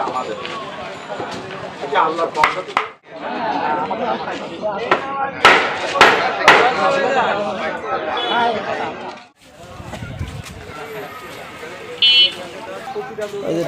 আমাদের এটা আল্লাহর পক্ষ থেকে এই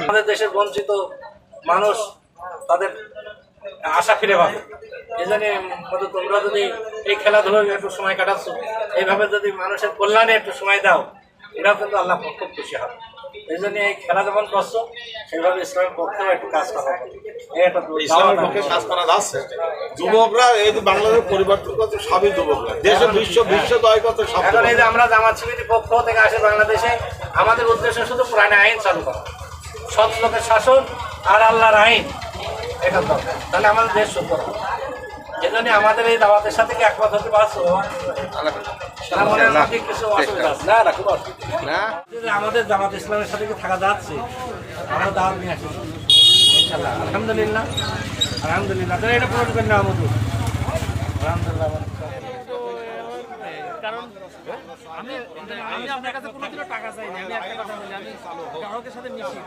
আমাদের দেশের বঞ্চিত মানুষ তাদের আশা ফিরে পাবে এই জন্য তোমরা যদি এই খেলাধুলো একটু সময় কাটাচ্ছ এইভাবে যদি মানুষের কল্যাণে একটু সময় দাও এটাও কিন্তু আল্লাহ খুব খুশি হবে এই জন্য এই খেলা যেমন করছ সেইভাবে ইসলামের পক্ষেও একটু কাজ করা হবে। এই একটা ইসলামের পক্ষে কাজ করা যাচ্ছে। যুবকরা এই যে বাংলাদেশ পরিবর্তন করছে সবই যুবকরা। দেশে বিশ্ব বিশ্ব করতে সব এখন এই যে আমরা জামাত শিবিরের পক্ষ থেকে আসে বাংলাদেশে আমাদের উদ্দেশ্য শুধু পুরানো আইন চালু করা। সৎ লোকের শাসন আর আল্লাহর আইন। এটা দরকার। তাহলে আমাদের দেশ সুন্দর হবে এজন্য আমাদের এই দাওয়াতের সাথে কি একমত হতে পারছ? না মনের কিছু অসুবিধা আছে? না না কোনো অসুবিধা নেই। না? যদি আমাদের জামাত ইসলামের সাথে কি থাকা যাচ্ছে আমরা দাওয়াত নিয়ে আসি। ইনশাল্লাহ আলহামদুলিল্লাহ। আলহামদুলিল্লাহ। তাহলে এটা পূরণ করে নেওয়া মতো আলহামদুলিল্লাহ। কারণ আমি আমি আপনার কাছে কোনোদিনও টাকা চাইনি আমি একটা কথা বলি আমি গ্রাহকের সাথে মিশি।